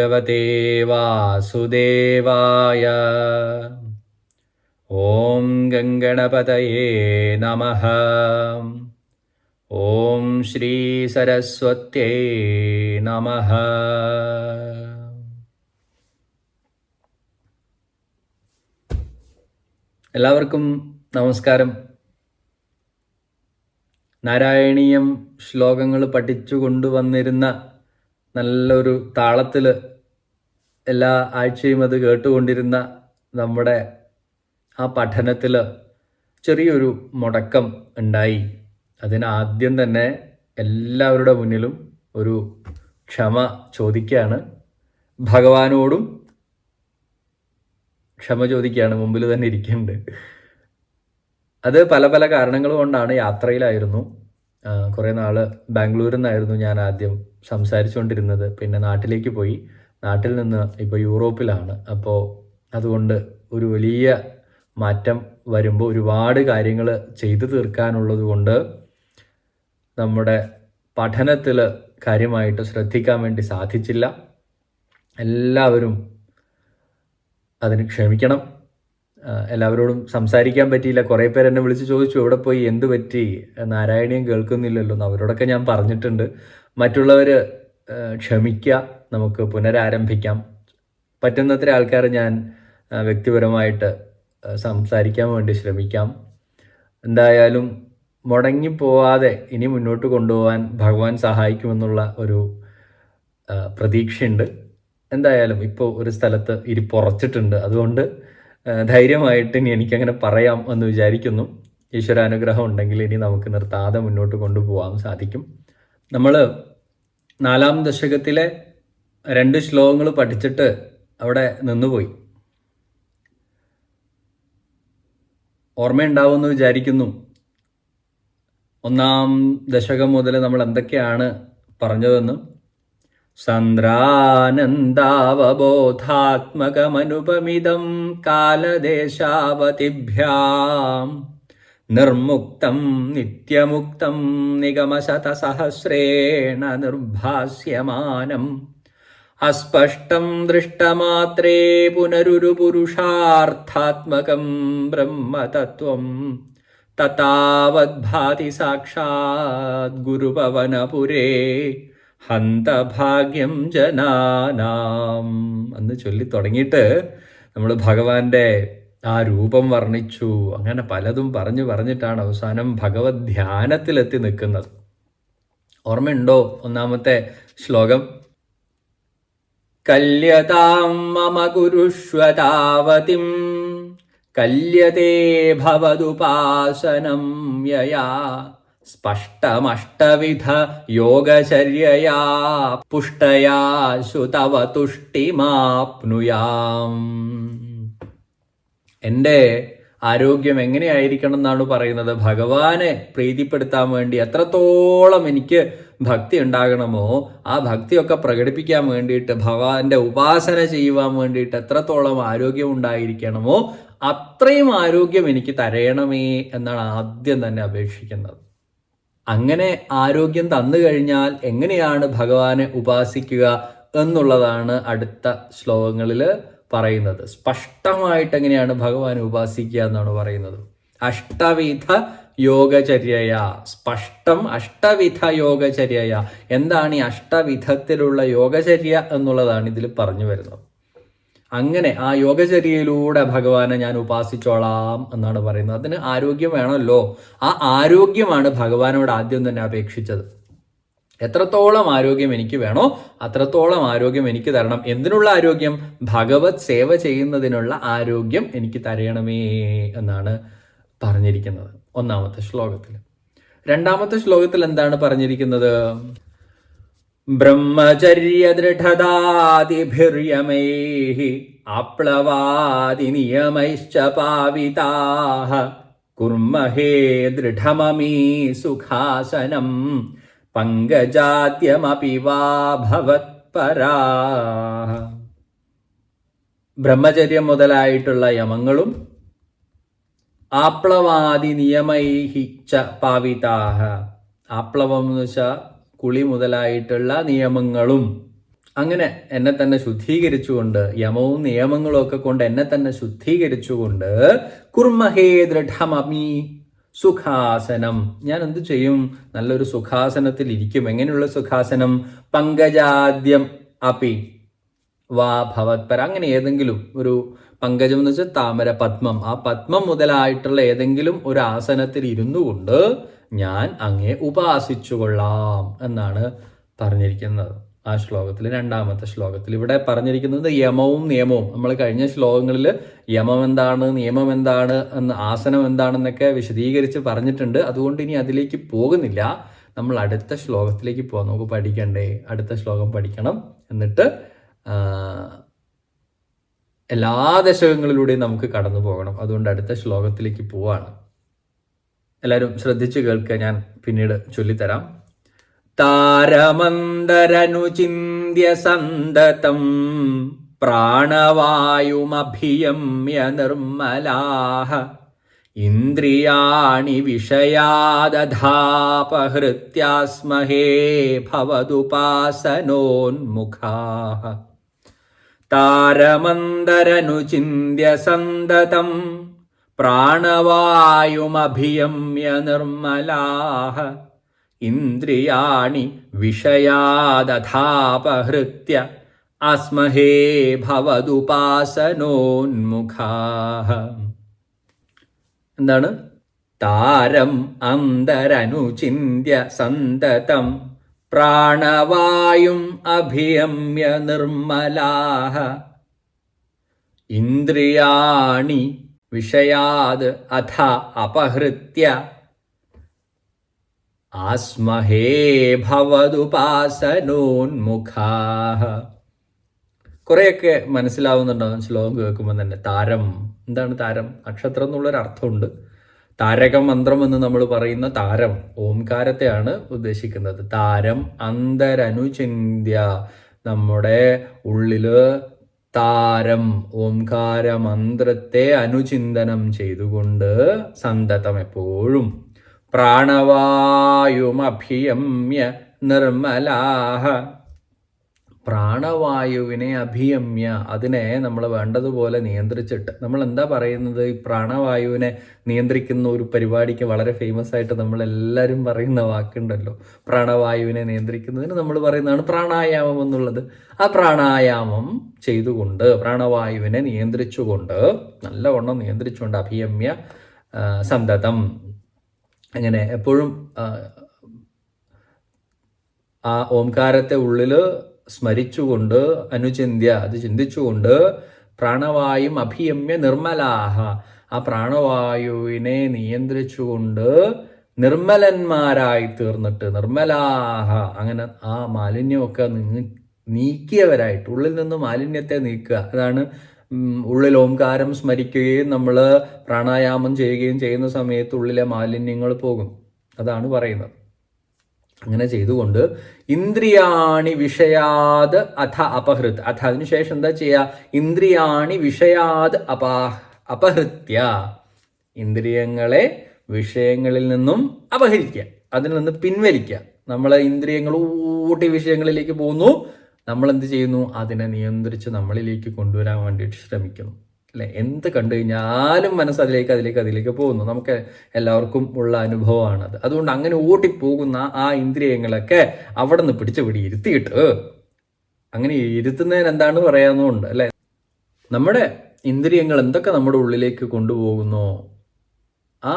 ഭഗവതേവാസുദേവായ. ഓം ഗംഗണപതയേ നമ. ഓം ശ്രീ സരസ്വത്യേ നമ. എല്ലാവർക്കും നമസ്കാരം. നാരായണീയം ശ്ലോകങ്ങൾ പഠിച്ചു കൊണ്ടുവന്നിരുന്ന നല്ലൊരു താളത്തിൽ എല്ലാ ആഴ്ചയും അത് കേട്ടുകൊണ്ടിരുന്ന നമ്മുടെ ആ പഠനത്തിൽ ചെറിയൊരു മുടക്കം ഉണ്ടായി. അതിനാദ്യം തന്നെ എല്ലാവരുടെ മുന്നിലും ഒരു ക്ഷമ ചോദിക്കുകയാണ് ഭഗവാനോടും ക്ഷമ ചോദിക്കുകയാണ് മുമ്പിൽ തന്നെ ഇരിക്കുന്നുണ്ട് അത് പല പല കാരണങ്ങൾ കൊണ്ടാണ് യാത്രയിലായിരുന്നു. കുറേ നാൾ ബാംഗ്ലൂരിൽ നിന്നായിരുന്നു ഞാൻ ആദ്യം സംസാരിച്ചുകൊണ്ടിരുന്നത് പിന്നെ നാട്ടിലേക്ക് പോയി. നാട്ടിൽ നിന്ന് ഇപ്പോൾ യൂറോപ്പിലാണ്. അപ്പോൾ അതുകൊണ്ട് ഒരു വലിയ മാറ്റം വരുമ്പോൾ ഒരുപാട് കാര്യങ്ങൾ ചെയ്തു തീർക്കാനുള്ളത് കൊണ്ട് നമ്മുടെ പഠനത്തിൽ കാര്യമായിട്ട് ശ്രദ്ധിക്കാൻ വേണ്ടി സാധിച്ചില്ല. എല്ലാവരും അതിന് ക്ഷമിക്കണം. എല്ലാവരോടും സംസാരിക്കാൻ പറ്റിയില്ല. കുറേ പേര് എന്നെ വിളിച്ച് ചോദിച്ചു എവിടെ പോയി? എന്ത് പറ്റി? നാരായണീയം കേൾക്കുന്നില്ലല്ലോ എന്ന് അവരോടൊക്കെ ഞാൻ പറഞ്ഞിട്ടുണ്ട്. മറ്റുള്ളവർ ക്ഷമിക്കുക നമുക്ക് പുനരാരംഭിക്കാം. പറ്റുന്നത്ര ആൾക്കാർ ഞാൻ വ്യക്തിപരമായിട്ട് സംസാരിക്കാൻ വേണ്ടി ശ്രമിക്കാം. എന്തായാലും മുടങ്ങിപ്പോവാതെ ഇനി മുന്നോട്ട് കൊണ്ടുപോകാൻ ഭഗവാൻ സഹായിക്കുമെന്നുള്ള ഒരു പ്രതീക്ഷയുണ്ട്. എന്തായാലും ഇപ്പോൾ ഒരു സ്ഥലത്ത് ഇരിപ്പുറച്ചിട്ടുണ്ട് അതുകൊണ്ട് ധൈര്യമായിട്ട് ഇനി എനിക്കങ്ങനെ പറയാം എന്ന് വിചാരിക്കുന്നു. ഈശ്വരാനുഗ്രഹം ഉണ്ടെങ്കിൽ ഇനി നമുക്ക് നിർത്താതെ മുന്നോട്ട് കൊണ്ടുപോകാൻ സാധിക്കും. നമ്മൾ നാലാം ദശകത്തിലെ രണ്ട് ശ്ലോകങ്ങൾ പഠിച്ചിട്ട് അവിടെ നിന്നുപോയി. ഓർമ്മയുണ്ടാവുമെന്ന് വിചാരിക്കുന്നു. ഒന്നാം ദശകം മുതൽ നമ്മൾ എന്തൊക്കെയാണ് പറഞ്ഞതെന്ന്. സന്ദ്രാനന്ദാവബോധാത്മകമനുപമിതം കാലദേശാവതിഭ്യാം നിർമുക്തം നിത്യമുക്തം നിഗമശതസഹസ്രേണ നിർഭാസ്യമാനം. അസ്പഷ്ടം ദൃഷ്ടമാത്രേ പുനരുരു പുരുഷാർത്ഥാത്മകം ബ്രഹ്മതത്വം. തത്താവദ്ഭാതി സാക്ഷാത് ഗുരുപവനപുരേ ഹന്തഭാഗ്യം ജനാനാം എന്ന് ചൊല്ലി തുടങ്ങിയിട്ട് നമ്മൾ ഭഗവാന്റെ ആ രൂപം വർണിച്ചു. അങ്ങനെ പലതും പറഞ്ഞു പറഞ്ഞിട്ടാണ് അവസാനം ഭഗവത് ധ്യാനത്തിലെത്തി നിൽക്കുന്നത്. ഓർമ്മയുണ്ടോ ഒന്നാമത്തെ ശ്ലോകം? കല്യതാം മമ ഗുരുഷ്വതാവതിം കല്യതേ ഭവതുപാസനം യയാ സ്പഷ്ടമഷ്ടവിധ യോഗചര്യയാ പുഷ്ടയാ ശുതവ തുഷ്ടിമാപ്നുയാം. എന്റെ ആരോഗ്യം എങ്ങനെയായിരിക്കണം എന്നാണ് പറയുന്നത്? ഭഗവാനെ പ്രീതിപ്പെടുത്താൻ വേണ്ടി എത്രത്തോളം എനിക്ക് ഭക്തി ഉണ്ടാകണമോ ആ ഭക്തിയൊക്കെ പ്രകടിപ്പിക്കാൻ വേണ്ടിയിട്ട് ഭഗവാന്റെ ഉപാസന ചെയ്യുവാൻ വേണ്ടിയിട്ട് എത്രത്തോളം ആരോഗ്യം ഉണ്ടായിരിക്കണമോ അത്രയും ആരോഗ്യം എനിക്ക് തരയണമേ എന്നാണ് ആദ്യം തന്നെ അപേക്ഷിക്കുന്നത്. അങ്ങനെ ആരോഗ്യം തന്നു കഴിഞ്ഞാൽ എങ്ങനെയാണ് ഭഗവാനെ ഉപാസിക്കുക എന്നുള്ളതാണ് അടുത്ത ശ്ലോകങ്ങളിൽ പറയുന്നത്. സ്പഷ്ടമായിട്ട് എങ്ങനെയാണ് ഭഗവാനെ ഉപാസിക്കുക എന്നാണ് പറയുന്നത്. അഷ്ടവിധ യോഗചര്യയ. സ്പഷ്ടം അഷ്ടവിധ യോഗചര്യയ. എന്താണ് ഈ അഷ്ടവിധത്തിലുള്ള യോഗചര്യ എന്നുള്ളതാണ് ഇതിൽ പറഞ്ഞു വരുന്നത്. അങ്ങനെ ആ യോഗചര്യയിലൂടെ ഭഗവാനെ ഞാൻ ഉപാസിച്ചോളാം എന്നാണ് പറയുന്നത്. അതിന് ആരോഗ്യം വേണമല്ലോ. ആ ആരോഗ്യമാണ് ഭഗവാനോട് ആദ്യം തന്നെ അപേക്ഷിച്ചത്. എത്രത്തോളം ആരോഗ്യം എനിക്ക് വേണോ അത്രത്തോളം ആരോഗ്യം എനിക്ക് തരണം. എന്തിനുള്ള ആരോഗ്യം? ഭഗവത് സേവ ചെയ്യുന്നതിനുള്ള ആരോഗ്യം എനിക്ക് തരയണമേ എന്നാണ് പറഞ്ഞിരിക്കുന്നത്. ഒന്നാമത്തെ ശ്ലോകത്തിൽ. രണ്ടാമത്തെ ശ്ലോകത്തിൽ എന്താണ് പറഞ്ഞിരിക്കുന്നത്? ബ്രഹ്മചര്യദൃഢദാതിഭിർയമൈः ആപ്ലവാദിനിയമൈശ്ച പാവിതാः കുർമഹേ ദൃഢമമീ സുഖാസനം പങ്കജാദ്യമപി വാ ഭവത്പരാ ബ്രഹ്മചര്യം മുതലായിട്ടുള്ള യമങ്ങളും ആപ്ലവാദി നിയമൈഹി ച പാവിതാഹ. ആപ്ലവം എന്ന് വെച്ചാൽ കുളി മുതലായിട്ടുള്ള നിയമങ്ങളും അങ്ങനെ എന്നെ തന്നെ ശുദ്ധീകരിച്ചുകൊണ്ട് യമവും നിയമങ്ങളും ഒക്കെ കൊണ്ട് എന്നെ തന്നെ ശുദ്ധീകരിച്ചുകൊണ്ട് കുർമഹേ ദൃഢമമി സുഖാസനം. ഞാൻ എന്ത് ചെയ്യും? നല്ലൊരു സുഖാസനത്തിൽ ഇരിക്കും. എങ്ങനെയുള്ള സുഖാസനം? പങ്കജാദ്യം അപി വാ ഭവത്പര അങ്ങനെ ഏതെങ്കിലും ഒരു പങ്കജം എന്ന് വെച്ചാൽ താമര പത്മം ആ പത്മം മുതലായിട്ടുള്ള ഏതെങ്കിലും ഒരു ആസനത്തിൽ ഇരുന്നു കൊണ്ട് ഞാൻ അങ്ങേ ഉപാസിച്ചു കൊള്ളാം എന്നാണ് പറഞ്ഞിരിക്കുന്നത്. ആ ശ്ലോകത്തിൽ രണ്ടാമത്തെ ശ്ലോകത്തിൽ ഇവിടെ പറഞ്ഞിരിക്കുന്നത് യമവും നിയമവും. നമ്മൾ കഴിഞ്ഞ ശ്ലോകങ്ങളിൽ യമം എന്താണ് നിയമം എന്താണ് എന്ന് ആസനം എന്താണെന്നൊക്കെ വിശദീകരിച്ച് പറഞ്ഞിട്ടുണ്ട്. അതുകൊണ്ട് ഇനി അതിലേക്ക് പോകുന്നില്ല. നമ്മൾ അടുത്ത ശ്ലോകത്തിലേക്ക് പോകാം നമുക്ക് പഠിക്കണ്ടേ? അടുത്ത ശ്ലോകം പഠിക്കണം. എന്നിട്ട് എല്ലാ ദശകങ്ങളിലൂടെയും നമുക്ക് കടന്നു പോകണം. അതുകൊണ്ട് അടുത്ത ശ്ലോകത്തിലേക്ക് പോവാണ്. എല്ലാവരും ശ്രദ്ധിച്ചു കേൾക്കുക ഞാൻ പിന്നീട് ചൊല്ലിത്തരാം. താരമന്തരനുചിന്യ സന്തതം പ്രാണവായുമഭിയമ്യ നിർമ്മലാഹ. ഇന്ദ്രിയാണി വിഷയാദധാപഹൃത്യാസ്മഹേ ഭവതുപാസനോന്മുഖാഹ. താരമന്തരനുചിന്യ സന്തതം പ്രാണവായുമഭിയമ്യ നിർമ്മലാഹ. ഇന്ദ്രിയാണി വിഷയാദധാപഹൃത്യ അസ്മഹേ ഭവതുപാസനോന്മുഖാഹ. എന്താണ്? താരം അന്തരനുചിന്യ സന്തതം പ്രാണവായും അഭിയമ്യ നിർമ്മലാഹ. ഇന്ദ്രിയാണി വിഷയാത് അഥ അപഹൃത്യ. ആസ്മഹേ ഭവതുപാസനോന്മുഖാഹ കുറേയൊക്കെ മനസ്സിലാവുന്നുണ്ടാവും ശ്ലോകം കേൾക്കുമ്പോൾ തന്നെ താരം. എന്താണ് താരം? നക്ഷത്രം എന്നുള്ളൊരു അർത്ഥമുണ്ട്. താരക മന്ത്രം എന്ന് നമ്മൾ പറയുന്ന താരം ഓംകാരത്തെയാണ് ഉദ്ദേശിക്കുന്നത്. താരം അന്തരനുചിന്യ നമ്മുടെ ഉള്ളിൽ താരം ഓംകാര മന്ത്രത്തെ അനുചിന്തനം ചെയ്തുകൊണ്ട് സന്തതം എപ്പോഴും പ്രാണവായുമഭിയമ്യ നിർമ്മലാഹ പ്രാണവായുവിനെ അഭിയമ്യ അതിനെ നമ്മൾ വേണ്ടതുപോലെ നിയന്ത്രിച്ചിട്ട്. നമ്മൾ എന്താ പറയുന്നത്? ഈ പ്രാണവായുവിനെ നിയന്ത്രിക്കുന്ന ഒരു പരിപാടിക്ക് വളരെ ഫേമസ് ആയിട്ട് നമ്മൾ എല്ലാവരും പറയുന്ന വാക്കുണ്ടല്ലോ. പ്രാണവായുവിനെ നിയന്ത്രിക്കുന്നതിന് നമ്മൾ പറയുന്നതാണ് പ്രാണായാമം എന്നുള്ളത്. ആ പ്രാണായാമം ചെയ്തുകൊണ്ട് പ്രാണവായുവിനെ നിയന്ത്രിച്ചുകൊണ്ട് നല്ലവണ്ണം നിയന്ത്രിച്ചുകൊണ്ട് അഭിയമ്യ സന്തതം. അങ്ങനെ എപ്പോഴും ആ ഓംകാരത്തെ ഉള്ളിൽ സ്മരിച്ചുകൊണ്ട് അനുചിന്ത്യ അത് ചിന്തിച്ചുകൊണ്ട് പ്രാണവായും അഭിയമ്യ നിർമ്മലാഹ. ആ പ്രാണവായുവിനെ നിയന്ത്രിച്ചുകൊണ്ട് നിർമ്മലന്മാരായി തീർന്നിട്ട് നിർമ്മലാഹ. അങ്ങനെ ആ മാലിന്യമൊക്കെ നീക്കിയവരായിട്ട് ഉള്ളിൽ നിന്ന് മാലിന്യത്തെ നീക്കുക. അതാണ് ഉള്ളിൽ ഓംകാരം സ്മരിക്കുകയും നമ്മൾ പ്രാണായാമം ചെയ്യുകയും ചെയ്യുന്ന സമയത്ത് ഉള്ളിലെ മാലിന്യങ്ങൾ പോകും. അതാണ് പറയുന്നത്. അങ്ങനെ ചെയ്തുകൊണ്ട് ഇന്ദ്രിയാണി വിഷയാത് അഥ അപഹൃത്. അഥ അതിനുശേഷം എന്താ ചെയ്യുക ഇന്ദ്രിയാണി വിഷയാത് അപാ അപഹൃത്യ. ഇന്ദ്രിയങ്ങളെ വിഷയങ്ങളിൽ നിന്നും അപഹരിക്കുക അതിൽ നിന്ന് പിൻവലിക്കുക നമ്മളെ ഇന്ദ്രിയങ്ങൾ ഊട്ടി വിഷയങ്ങളിലേക്ക് പോകുന്നു നമ്മൾ എന്ത് ചെയ്യുന്നു? അതിനെ നിയന്ത്രിച്ച് നമ്മളിലേക്ക് കൊണ്ടുവരാൻ വേണ്ടിയിട്ട് ശ്രമിക്കുന്നു. അല്ലെ? എന്ത് കണ്ടു കഴിഞ്ഞാലും മനസ്സ് അതിലേക്ക് അതിലേക്ക് അതിലേക്ക് പോകുന്നു. നമുക്ക് എല്ലാവർക്കും ഉള്ള അനുഭവമാണത്. അതുകൊണ്ട് അങ്ങനെ ഓടിപ്പോകുന്ന ആ ഇന്ദ്രിയങ്ങളൊക്കെ അവിടെ നിന്ന് പിടിച്ച് പിടി ഇരുത്തിയിട്ട് അങ്ങനെ ഇരുത്തുന്നതിന് എന്താണ് പറയാമെന്നുണ്ട് അല്ലെ? നമ്മുടെ ഇന്ദ്രിയങ്ങൾ എന്തൊക്കെ നമ്മുടെ ഉള്ളിലേക്ക് കൊണ്ടുപോകുന്നു ആ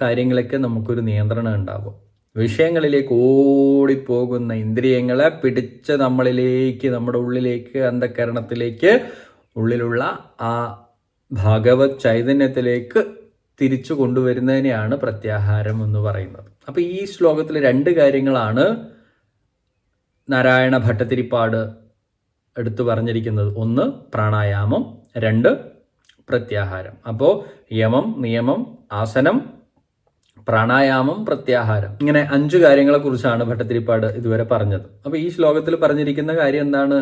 കാര്യങ്ങളൊക്കെ നമുക്കൊരു നിയന്ത്രണം ഉണ്ടാകും. വിഷയങ്ങളിലേക്ക് ഓടിപ്പോകുന്ന ഇന്ദ്രിയങ്ങളെ പിടിച്ച് നമ്മളിലേക്ക് നമ്മുടെ ഉള്ളിലേക്ക് അന്ധകരണത്തിലേക്ക് ഉള്ളിലുള്ള ആ ഭാഗവത് ചൈതന്യത്തിലേക്ക് തിരിച്ചു കൊണ്ടുവരുന്നതിനെയാണ് പ്രത്യാഹാരം എന്ന് പറയുന്നത്. അപ്പോൾ ഈ ശ്ലോകത്തിൽ രണ്ട് കാര്യങ്ങളാണ് നാരായണ ഭട്ടതിരിപ്പാട് എടുത്തു പറഞ്ഞിരിക്കുന്നത്. ഒന്ന് പ്രാണായാമം. രണ്ട് പ്രത്യാഹാരം. അപ്പോൾ യമം നിയമം ആസനം പ്രാണായാമം പ്രത്യാഹാരം. ഇങ്ങനെ അഞ്ചു കാര്യങ്ങളെക്കുറിച്ചാണ് ഭട്ടത്തിരിപ്പാട് ഇതുവരെ പറഞ്ഞത്. അപ്പോൾ ഈ ശ്ലോകത്തിൽ പറഞ്ഞിരിക്കുന്ന കാര്യം എന്താണ്?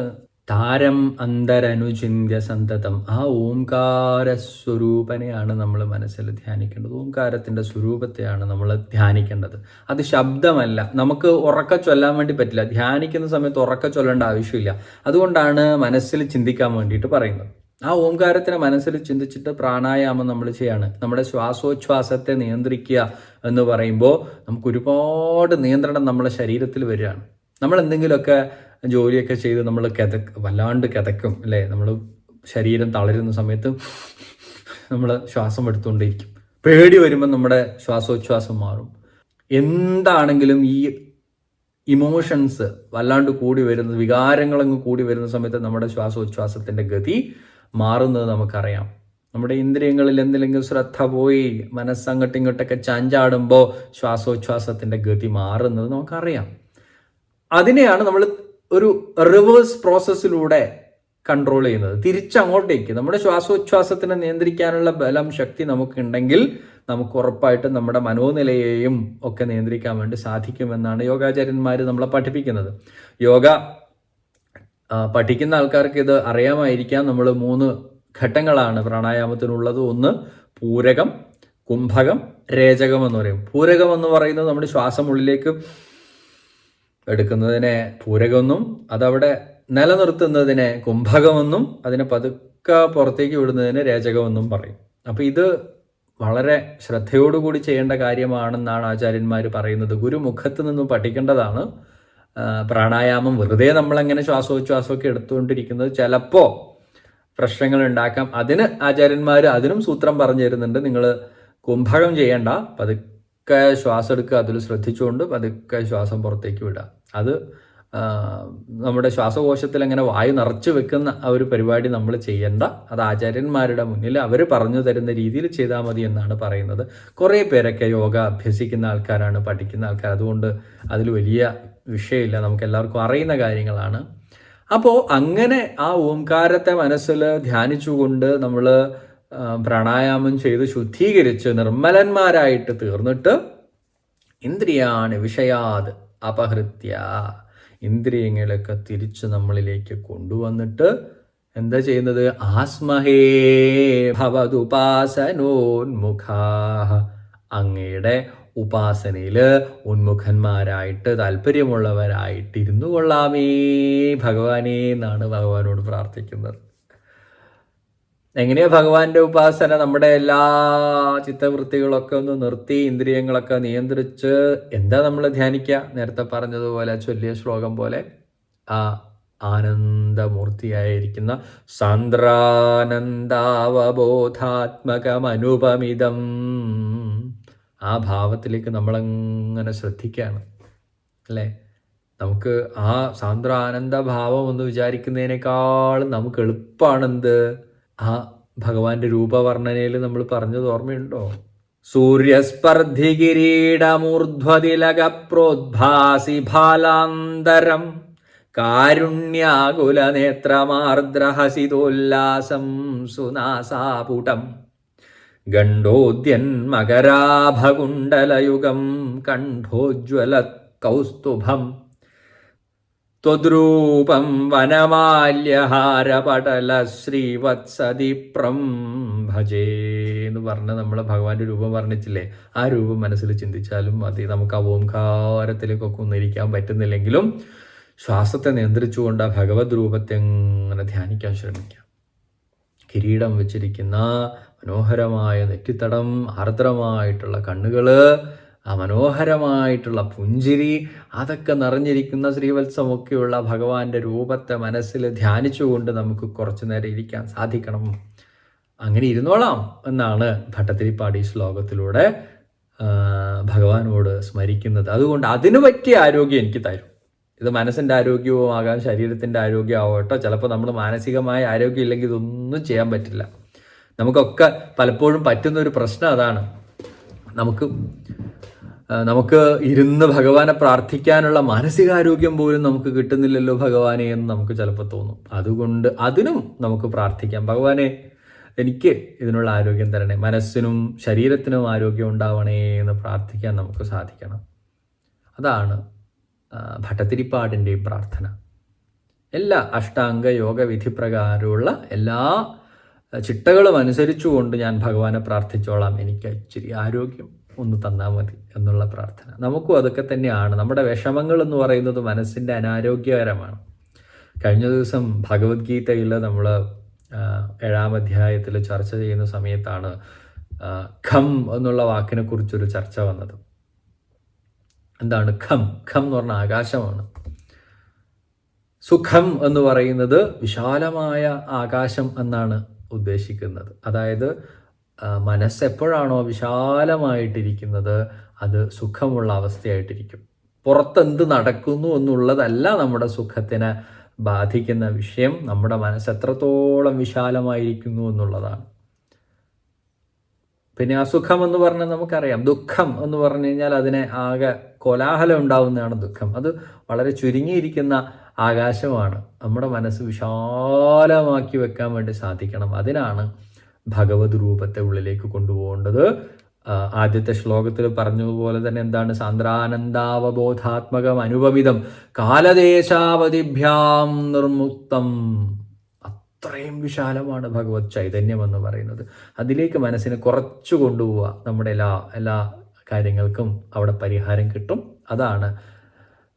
താരം അന്തരനുചിന്യ സന്തതം. ആ ഓംകാര സ്വരൂപനെയാണ് നമ്മൾ മനസ്സിൽ ധ്യാനിക്കേണ്ടത്. ഓംകാരത്തിന്റെ സ്വരൂപത്തെയാണ് നമ്മൾ ധ്യാനിക്കേണ്ടത്. അത് ശബ്ദമല്ല. നമുക്ക് ഉറക്ക ചൊല്ലാൻ വേണ്ടി പറ്റില്ല. ധ്യാനിക്കുന്ന സമയത്ത് ഉറക്ക ചൊല്ലേണ്ട ആവശ്യമില്ല. അതുകൊണ്ടാണ് മനസ്സിൽ ചിന്തിക്കാൻ വേണ്ടിയിട്ട് പറയുന്നത്. ആ ഓംകാരത്തിനെ മനസ്സിൽ ചിന്തിച്ചിട്ട് പ്രാണായാമം നമ്മൾ ചെയ്യാണ്. നമ്മുടെ ശ്വാസോച്ഛ്വാസത്തെ നിയന്ത്രിക്കുക എന്ന് പറയുമ്പോൾ നമുക്ക് ഒരുപാട് നിയന്ത്രണം നമ്മുടെ ശരീരത്തിൽ വരികയാണ്. നമ്മൾ എന്തെങ്കിലുമൊക്കെ ജോലിയൊക്കെ ചെയ്ത് നമ്മൾ കിതക്ക് വല്ലാണ്ട് കിതക്കും അല്ലേ? നമ്മൾ ശരീരം തളരുന്ന സമയത്ത് നമ്മൾ ശ്വാസം എടുത്തുകൊണ്ടിരിക്കും പേടി വരുമ്പോൾ നമ്മുടെ ശ്വാസോച്ഛ്വാസം മാറും. എന്താണെങ്കിലും ഈ ഇമോഷൻസ് വല്ലാണ്ട് കൂടി വരുന്ന വികാരങ്ങളങ്ങ് കൂടി വരുന്ന സമയത്ത് നമ്മുടെ ശ്വാസോച്ഛ്വാസത്തിന്റെ ഗതി മാറുന്നത് നമുക്കറിയാം. നമ്മുടെ ഇന്ദ്രിയങ്ങളിൽ എന്തെങ്കിലും ശ്രദ്ധ പോയി മനസ്സങ്ങോട്ടും ഇങ്ങോട്ടൊക്കെ ചാഞ്ചാടുമ്പോൾ ശ്വാസോച്ഛ്വാസത്തിന്റെ ഗതി മാറുന്നത് നമുക്കറിയാം. അതിനെയാണ് നമ്മൾ ഒരു റിവേഴ്സ് പ്രോസസ്സിലൂടെ കൺട്രോൾ ചെയ്യുന്നത്. തിരിച്ചങ്ങോട്ടേക്ക്. നമ്മുടെ ശ്വാസോച്ഛ്വാസത്തിനെ നിയന്ത്രിക്കാനുള്ള ബലം ശക്തി നമുക്കുണ്ടെങ്കിൽ നമുക്ക് ഉറപ്പായിട്ടും നമ്മുടെ മനോനിലയെയും ഒക്കെ നിയന്ത്രിക്കാൻ വേണ്ടി സാധിക്കുമെന്നാണ് യോഗാചാര്യന്മാർ നമ്മളെ പഠിപ്പിക്കുന്നത്. യോഗ പഠിക്കുന്ന ആൾക്കാർക്ക് ഇത് അറിയാമായിരിക്കാം. നമ്മൾ മൂന്ന് ഘട്ടങ്ങളാണ് പ്രാണായാമത്തിനുള്ളത്. ഒന്ന് പൂരകം കുംഭകം രേചകം എന്ന് പറയും. പൂരകം എന്ന് പറയുന്നത് നമ്മുടെ ശ്വാസം ഉള്ളിലേക്ക് എടുക്കുന്നതിനെ പൂരകമെന്നും അതവിടെ നിലനിർത്തുന്നതിനെ കുംഭകമെന്നും അതിനെ പതുക്കെ പുറത്തേക്ക് വിടുന്നതിനെ രേചകമെന്നും പറയും. അപ്പോൾ ഇത് വളരെ ശ്രദ്ധയോടുകൂടി ചെയ്യേണ്ട കാര്യമാണെന്നാണ് ആചാര്യന്മാർ പറയുന്നത്. ഗുരുമുഖത്ത് നിന്നും പഠിക്കേണ്ടതാണ്. പ്രാണായാമം വെറുതെ നമ്മളങ്ങനെ ശ്വാസോച്ഛ്വാസമൊക്കെ എടുത്തുകൊണ്ടിരിക്കുന്നത് ചിലപ്പോൾ പ്രശ്നങ്ങൾ ഉണ്ടാക്കാം. അതിന് ആചാര്യന്മാർ അതിനും സൂത്രം പറഞ്ഞു തരുന്നുണ്ട്. നിങ്ങൾ കുംഭകം ചെയ്യേണ്ട. പതുക്കെ ശ്വാസം എടുക്കുക അതിൽ ശ്രദ്ധിച്ചുകൊണ്ട് പതുക്കെ ശ്വാസം പുറത്തേക്ക് വിടുക. അത് നമ്മുടെ ശ്വാസകോശത്തിൽ അങ്ങനെ വായു നിറച്ചു വെക്കുന്ന ആ ഒരു പരിപാടി നമ്മൾ ചെയ്യേണ്ട. അത് ആചാര്യന്മാരുടെ മുന്നിൽ അവർ പറഞ്ഞു തരുന്ന രീതിയിൽ ചെയ്താൽ മതി എന്നാണ് പറയുന്നത്. കുറേ പേരൊക്കെ യോഗ അഭ്യസിക്കുന്ന ആൾക്കാരാണ് പഠിക്കുന്ന ആൾക്കാർ. അതുകൊണ്ട് അതിൽ വലിയ വിഷയമില്ല. നമുക്ക് എല്ലാവർക്കും അറിയുന്ന കാര്യങ്ങളാണ്. അപ്പോൾ അങ്ങനെ ആ ഓംകാരത്തെ മനസ്സിൽ ധ്യാനിച്ചുകൊണ്ട് നമ്മൾ പ്രാണായാമം ചെയ്ത് ശുദ്ധീകരിച്ച് നിർമ്മലന്മാരായിട്ട് തീർന്നിട്ട് ഇന്ദ്രിയാണ് വിഷയാത് അപഹൃത്യ. ഇന്ദ്രിയങ്ങളൊക്കെ തിരിച്ച് നമ്മളിലേക്ക് കൊണ്ടുവന്നിട്ട് എന്താ ചെയ്യുന്നത്? ആസ്മഹേ ഭവതുപാസനോന്മുഖ അങ്ങയുടെ ഉപാസനയിൽ ഉന്മുഖന്മാരായിട്ട് താല്പര്യമുള്ളവരായിട്ട് ഇരുന്നു കൊള്ളാമേ ഭഗവാനേ എന്നാണ് ഭഗവാനോട് പ്രാർത്ഥിക്കുന്നത്. എങ്ങനെയാ ഭഗവാന്റെ ഉപാസന? നമ്മുടെ എല്ലാ ചിത്തവൃത്തികളൊക്കെ ഒന്ന് നിർത്തി ഇന്ദ്രിയങ്ങളൊക്കെ നിയന്ത്രിച്ച് എന്താ നമ്മൾ ധ്യാനിക്കുക നേരത്തെ പറഞ്ഞതുപോലെ ചൊല്ലിയ ശ്ലോകം പോലെ ആ ആനന്ദമൂർത്തിയായിരിക്കുന്ന സാന്ദ്രാനന്ദാവബോധാത്മകമനുപമിതം ആ ഭാവത്തിലേക്ക് നമ്മളങ്ങനെ ശ്രദ്ധിക്കുകയാണ് അല്ലേ? നമുക്ക് ആ സാന്ദ്രാനന്ദ ഭാവം എന്ന് വിചാരിക്കുന്നതിനേക്കാളും നമുക്ക് എളുപ്പമാണെന്ത് ആ ഭഗവാന്റെ രൂപവർണനയിൽ നമ്മൾ പറഞ്ഞത് ഓർമ്മയുണ്ടോ? സൂര്യസ്പർദ്ധി കിരീടമൂർധ്വതിലക പ്രോദ്ഭാസി ഫാലാന്തരം. കാരുണ്യാകുല നേത്രമാർദ്രഹസിതോല്ലാസം സുനാസാപുടം. ഗണ്ഡോദ്യൻ മകരാഭകുണ്ടലയുഗം കണ്ഠോജ്വല കൗസ്തുഭം ത്വദ്രൂപം വനമാല്യഹാരപടല ശ്രീവത്സതിപ്രം ഭജേ എന്ന് പറഞ്ഞ് നമ്മൾ ഭഗവാന്റെ രൂപം വർണിച്ചില്ലേ? ആ രൂപം മനസ്സിൽ ചിന്തിച്ചാലും മതി. നമുക്ക് ആ ഓംകാരത്തിലേക്കൊക്കെ ഒന്നിരിക്കാൻ പറ്റുന്നില്ലെങ്കിലും ശ്വാസത്തെ നിയന്ത്രിച്ചുകൊണ്ട് ആ ഭഗവത് രൂപത്തെ അങ്ങനെ ധ്യാനിക്കാൻ ശ്രമിക്കാം. കിരീടം വെച്ചിരിക്കുന്ന മനോഹരമായ നെറ്റിത്തടം ആർദ്രമായിട്ടുള്ള കണ്ണുകൾ ആ മനോഹരമായിട്ടുള്ള പുഞ്ചിരി അതൊക്കെ നിറഞ്ഞിരിക്കുന്ന ശ്രീവത്സമൊക്കെയുള്ള ഭഗവാന്റെ രൂപത്തെ മനസ്സിൽ ധ്യാനിച്ചുകൊണ്ട് നമുക്ക് കുറച്ചു നേരം ഇരിക്കാൻ സാധിക്കണം. അങ്ങനെ ഇരുന്നോളാം എന്നാണ് ഭട്ടത്തിരിപ്പാടി ശ്ലോകത്തിലൂടെ ഭഗവാനോട് സ്മരിക്കുന്നത്. അതുകൊണ്ട് അതിനു പറ്റിയ ആരോഗ്യം എനിക്ക് തരും. ഇത് മനസ്സിന്റെ ആരോഗ്യവും ആകാം ശരീരത്തിന്റെ ആരോഗ്യമാവട്ടോ ചിലപ്പോൾ നമ്മൾ മാനസികമായ ആരോഗ്യം ഇല്ലെങ്കിൽ ഇതൊന്നും ചെയ്യാൻ പറ്റില്ല. നമുക്കൊക്കെ പലപ്പോഴും പറ്റുന്ന ഒരു പ്രശ്നം അതാണ്. നമുക്ക് നമുക്ക് ഇരുന്ന് ഭഗവാനെ പ്രാർത്ഥിക്കാനുള്ള മാനസികാരോഗ്യം പോലും നമുക്ക് കിട്ടുന്നില്ലല്ലോ ഭഗവാനെ എന്ന് നമുക്ക് ചിലപ്പോൾ തോന്നും. അതുകൊണ്ട് അതിനും നമുക്ക് പ്രാർത്ഥിക്കാം. ഭഗവാനെ എനിക്ക് ഇതിനുള്ള ആരോഗ്യം തരണേ. മനസ്സിനും ശരീരത്തിനും ആരോഗ്യം ഉണ്ടാവണേ എന്ന് പ്രാർത്ഥിക്കാൻ നമുക്ക് സാധിക്കണം. അതാണ് ഭട്ടതിരിപ്പാടിന്റെ പ്രാർത്ഥന. എല്ലാ അഷ്ടാംഗ യോഗ വിധി പ്രകാരമുള്ള എല്ലാ ചിട്ടകളും അനുസരിച്ചുകൊണ്ട് ഞാൻ ഭഗവാനെ പ്രാർത്ഥിച്ചോളാം. എനിക്ക് ഇച്ചിരി ആരോഗ്യം ഒന്ന് തന്നാൽ മതി എന്നുള്ള പ്രാർത്ഥന. നമുക്കും അതൊക്കെ തന്നെയാണ്. നമ്മുടെ വിഷമങ്ങൾ എന്ന് പറയുന്നത് മനസ്സിന്റെ അനാരോഗ്യകരമാണ്. കഴിഞ്ഞ ദിവസം ഭഗവത്ഗീതയിൽ നമ്മൾ ഏഴാം അധ്യായത്തിൽ ചർച്ച ചെയ്യുന്ന സമയത്താണ് ഖം എന്നുള്ള വാക്കിനെ കുറിച്ചൊരു ചർച്ച വന്നത്. എന്താണ് ഖം? ഖം എന്ന് പറഞ്ഞ ആകാശമാണ്. സുഖം എന്ന് പറയുന്നത് വിശാലമായ ആകാശം എന്നാണ് ഉദ്ദേശിക്കുന്നത്. അതായത് മനസ്സ് എപ്പോഴാണോ വിശാലമായിട്ടിരിക്കുന്നത്? അത് സുഖമുള്ള അവസ്ഥയായിട്ടിരിക്കും. പുറത്തെന്ത് നടക്കുന്നു എന്നുള്ളതല്ല നമ്മുടെ സുഖത്തിന് ബാധിക്കുന്ന വിഷയം. നമ്മുടെ മനസ്സ് എത്രത്തോളം വിശാലമായിരിക്കുന്നു എന്നുള്ളതാണ്. പിന്നെ അസുഖം എന്ന് പറഞ്ഞാൽ നമുക്കറിയാം. ദുഃഖം എന്ന് പറഞ്ഞു കഴിഞ്ഞാൽ അതിനെ ആകെ കോലാഹലം ഉണ്ടാവുന്നതാണ് ദുഃഖം. അത് വളരെ ചുരുങ്ങിയിരിക്കുന്ന ആകാശമാണ്. നമ്മുടെ മനസ്സ് വിശാലമാക്കി വെക്കാൻ വേണ്ടി സാധിക്കണം. അതിനാണ് ഭഗവത് രൂപത്തെ ഉള്ളിലേക്ക് കൊണ്ടുപോകേണ്ടത്. ആദ്യത്തെ ശ്ലോകത്തിൽ പറഞ്ഞതുപോലെ തന്നെ എന്താണ്? സാന്ദ്രാനന്ദാവബോധാത്മകം അനുപമിതം. കാലദേശാവതിഭ്യാം നിർമുക്തം. അത്രയും വിശാലമാണ് ഭഗവത് ചൈതന്യം എന്ന് പറയുന്നത്. അതിലേക്ക് മനസ്സിനെ കുറച്ചു കൊണ്ടുപോവുക. നമ്മുടെ എല്ലാ എല്ലാ കാര്യങ്ങൾക്കും അവിടെ പരിഹാരം കിട്ടും. അതാണ്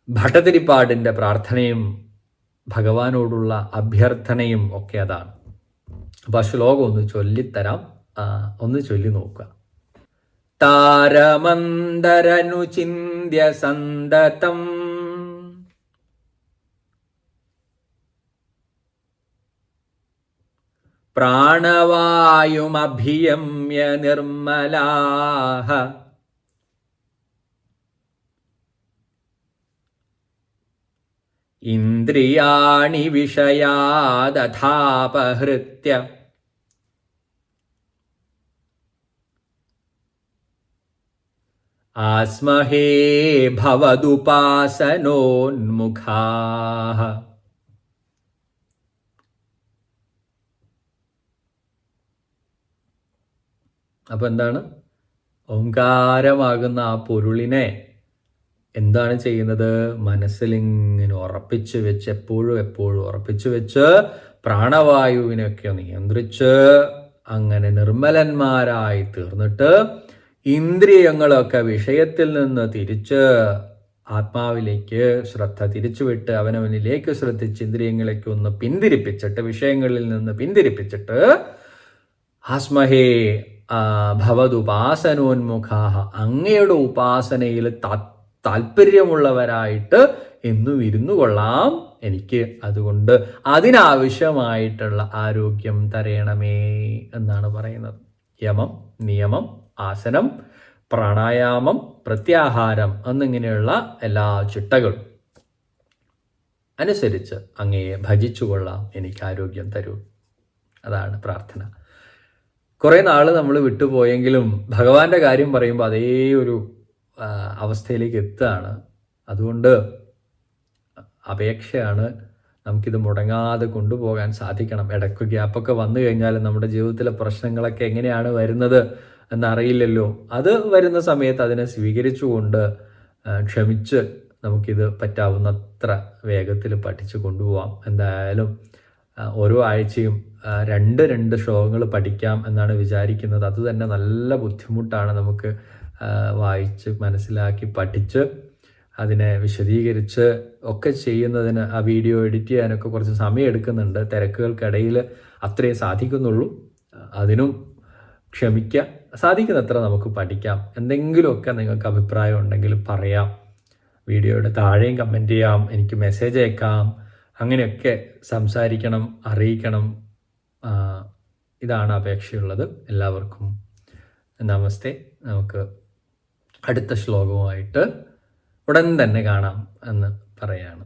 ഭട്ടതിരിപ്പാടിന്റെ പ്രാർത്ഥനയും ഭഗവാനോടുള്ള അഭ്യർത്ഥനയും ഒക്കെ അതാണ്. അപ്പോൾ ശ്ലോകം ഒന്ന് ചൊല്ലിത്തരാം ഒന്ന് ചൊല്ലി നോക്കുക. താരമന്തരനുചിന്യ സന്തതം. പ്രാണവായുമഭിയമ്യ നിർമ്മലാഹ. ഇന്ദ്രിയാണി വിഷയാദഥാപഹൃത്യ ആസ്മഹേ ഭവതുപാസനോന്മുഖാः അപ്പൊ എന്താണ്? ഓങ്കാരമാകുന്ന ആ പൊരുളിനെ എന്താണ് ചെയ്യുന്നത്? മനസ്സിലിങ്ങനെ ഉറപ്പിച്ച് വെച്ച് എപ്പോഴും എപ്പോഴും ഉറപ്പിച്ച് വെച്ച് പ്രാണവായുവിനൊക്കെ നിയന്ത്രിച്ച് അങ്ങനെ നിർമ്മലന്മാരായി തീർന്നിട്ട് ഇന്ദ്രിയങ്ങളൊക്കെ വിഷയത്തിൽ നിന്ന് തിരിച്ച് ആത്മാവിലേക്ക് ശ്രദ്ധ തിരിച്ചുവിട്ട് അവനവനിലേക്ക് ശ്രദ്ധിച്ച് ഇന്ദ്രിയങ്ങളേക്ക് ഒന്ന് പിന്തിരിപ്പിച്ചിട്ട് വിഷയങ്ങളിൽ നിന്ന് പിന്തിരിപ്പിച്ചിട്ട് ഹസ്മഹേ ഭവതുപാസനോന്മുഖാഹ അങ്ങയുടെ ഉപാസനയിൽ താല്പര്യമുള്ളവരായിട്ട് എന്നു ഇരുന്നു കൊള്ളാം എനിക്ക് അതുകൊണ്ട്. അതിനാവശ്യമായിട്ടുള്ള ആരോഗ്യം തരയണമേ എന്നാണ് പറയുന്നത്. യമം നിയമം ആസനം പ്രാണായാമം പ്രത്യാഹാരം എന്നിങ്ങനെയുള്ള എല്ലാ ചിട്ടകളും. അനുസരിച്ച് അങ്ങയെ ഭജിച്ചുകൊള്ളാം എനിക്ക് ആരോഗ്യം തരൂ. അതാണ് പ്രാർത്ഥന. കുറേ നാൾ നമ്മൾ വിട്ടുപോയെങ്കിലും ഭഗവാന്റെ കാര്യം പറയുമ്പോൾ അതേ ഒരു അവസ്ഥയിലേക്ക് എത്തുകയാണ്. അതുകൊണ്ട് അപേക്ഷയാണ് നമുക്കിത് മുടങ്ങാതെ കൊണ്ടുപോകാൻ സാധിക്കണം. ഇടയ്ക്ക് ഗ്യാപ്പൊക്കെ വന്നു കഴിഞ്ഞാൽ നമ്മുടെ ജീവിതത്തിലെ പ്രശ്നങ്ങളൊക്കെ എങ്ങനെയാണ് വരുന്നത് എന്നറിയില്ലല്ലോ. അത് വരുന്ന സമയത്ത് അതിനെ സ്വീകരിച്ചുകൊണ്ട് ക്ഷമിച്ച് നമുക്കിത് പറ്റാവുന്നത്ര വേഗത്തിൽ പഠിച്ചു കൊണ്ടുപോകാം എന്തായാലും ഓരോ ആഴ്ചയും രണ്ട് രണ്ട് ശ്ലോകങ്ങൾ പഠിക്കാം എന്നാണ് വിചാരിക്കുന്നത്. അത് തന്നെ നല്ല ബുദ്ധിമുട്ടാണ് നമുക്ക് വായിച്ച് മനസ്സിലാക്കി പഠിച്ച് അതിനെ വിശദീകരിച്ച് ഒക്കെ ചെയ്യുന്നതിന് ആ വീഡിയോ എഡിറ്റ് ചെയ്യാനൊക്കെ കുറച്ച് സമയം എടുക്കുന്നുണ്ട്. തിരക്കുകൾക്കിടയിൽ അത്രേ സാധിക്കുന്നുള്ളൂ. അതിനും ക്ഷമിക്കുക സാധിക്കുന്നത്ര നമുക്ക് പഠിക്കാം. എന്തെങ്കിലുമൊക്കെ നിങ്ങൾക്ക് അഭിപ്രായം ഉണ്ടെങ്കിൽ പറയാം. വീഡിയോയുടെ താഴെയും കമന്റ് ചെയ്യാം. എനിക്ക് മെസ്സേജ് അയക്കാം. അങ്ങനെയൊക്കെ സംസാരിക്കണം അറിയിക്കണം. ഇതാണ് അപേക്ഷയുള്ളത്. എല്ലാവർക്കും നമസ്തേ. നമുക്ക് അടുത്ത ശ്ലോകവുമായിട്ട് ഉടൻ തന്നെ കാണാം എന്ന് പറയാണ്.